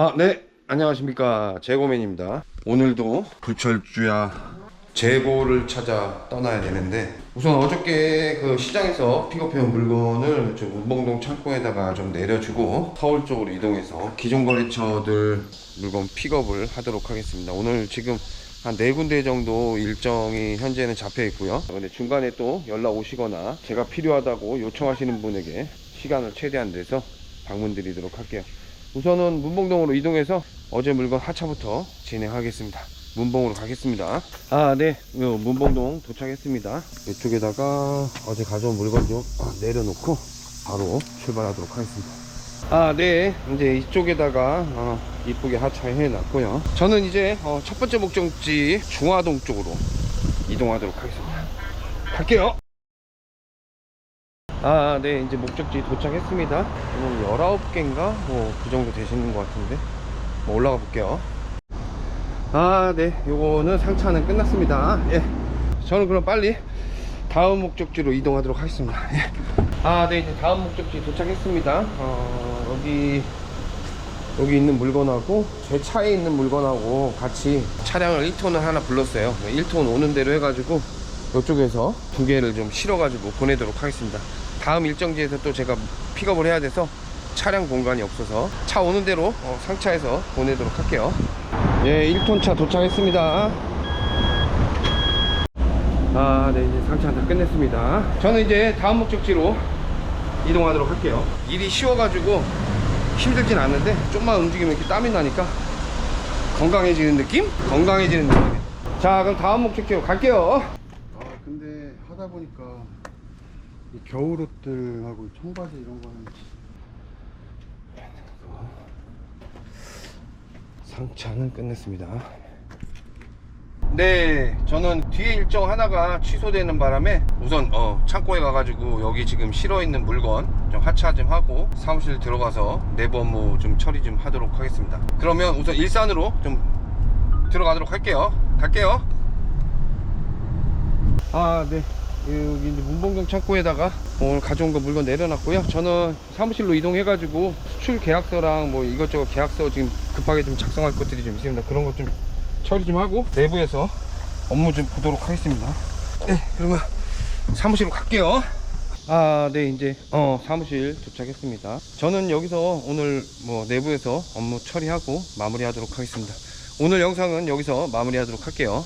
아, 네. 안녕하십니까. 재고맨입니다. 오늘도 불철주야 재고를 찾아 떠나야 되는데 우선 어저께 그 시장에서 픽업해온 물건을 좀 운봉동 창고에다가 좀 내려주고 서울 쪽으로 이동해서 기존 거래처들 물건 픽업을 하도록 하겠습니다. 오늘 지금 한네 군데 정도 일정이 현재는 잡혀 있고요. 근데 중간에 또 연락 오시거나 제가 필요하다고 요청하시는 분에게 시간을 최대한 내서 방문 드리도록 할게요. 우선은 문봉동으로 이동해서 어제 물건 하차부터 진행하겠습니다. 문봉으로 가겠습니다. 아, 네. 요 문봉동 도착했습니다. 이쪽에다가 어제 가져온 물건 좀 아, 내려놓고 바로 출발하도록 하겠습니다. 아, 네. 이제 이쪽에다가 어, 이쁘게 하차해 놨고요. 저는 이제 어, 첫 번째 목적지 중화동 쪽으로 이동하도록 하겠습니다. 갈게요. 아, 네. 이제 목적지 도착했습니다. 뭐 19개인가? 뭐 그 정도 되시는 것 같은데. 뭐 올라가 볼게요. 아, 네. 요거는 상차는 끝났습니다. 예. 저는 그럼 빨리 다음 목적지로 이동하도록 하겠습니다. 예. 아, 네. 이제 다음 목적지 도착했습니다. 어, 여기 여기 있는 물건하고 제 차에 있는 물건하고 같이 차량을 1톤을 하나 불렀어요. 1톤 오는 대로 해가지고 이쪽에서 두 개를 좀 실어가지고 보내도록 하겠습니다. 다음 일정지에서 또 제가 픽업을 해야 돼서 차량 공간이 없어서 차 오는 대로 어, 상차해서 보내도록 할게요. 예, 1톤 차 도착했습니다. 아, 네, 이제 상차 다 끝냈습니다. 저는 이제 다음 목적지로 이동하도록 할게요. 일이 쉬워가지고 힘들진 않는데 좀만 움직이면 이렇게 땀이 나니까 건강해지는 느낌? 건강해지는 느낌. 자, 그럼 다음 목적지로 갈게요. 아 근데 하다 보니까 이 겨울 옷들하고 청바지 이런 거는 상차는 끝냈습니다. 네, 저는 뒤에 일정 하나가 취소되는 바람에 우선 어, 창고에 가가지고 여기 지금 실어 있는 물건 좀 하차 좀 하고 사무실 들어가서 내부 업무 좀 처리 좀 하도록 하겠습니다. 그러면 우선 일산으로 좀 들어가도록 할게요. 갈게요. 아, 네. 여기 이제 문봉경 창고에다가 오늘 가져온 거 물건 내려놨고요. 저는 사무실로 이동해가지고 수출 계약서랑 뭐 이것저것 계약서 지금 급하게 좀 작성할 것들이 좀 있습니다. 그런 것 좀 처리 좀 하고 내부에서 업무 좀 보도록 하겠습니다. 네, 그러면 사무실로 갈게요. 아, 네, 이제 어 사무실 도착했습니다. 저는 여기서 오늘 뭐 내부에서 업무 처리하고 마무리하도록 하겠습니다. 오늘 영상은 여기서 마무리하도록 할게요.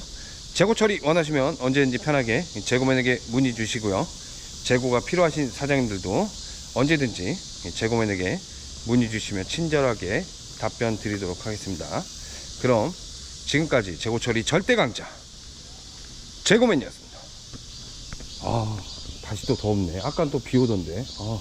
재고 처리 원하시면 언제든지 편하게 재고맨에게 문의 주시고요. 재고가 필요하신 사장님들도 언제든지 재고맨에게 문의 주시면 친절하게 답변 드리도록 하겠습니다. 그럼 지금까지 재고 처리 절대 강자 재고맨이었습니다. 아 다시 또 덥네. 아까 또 비 오던데. 아.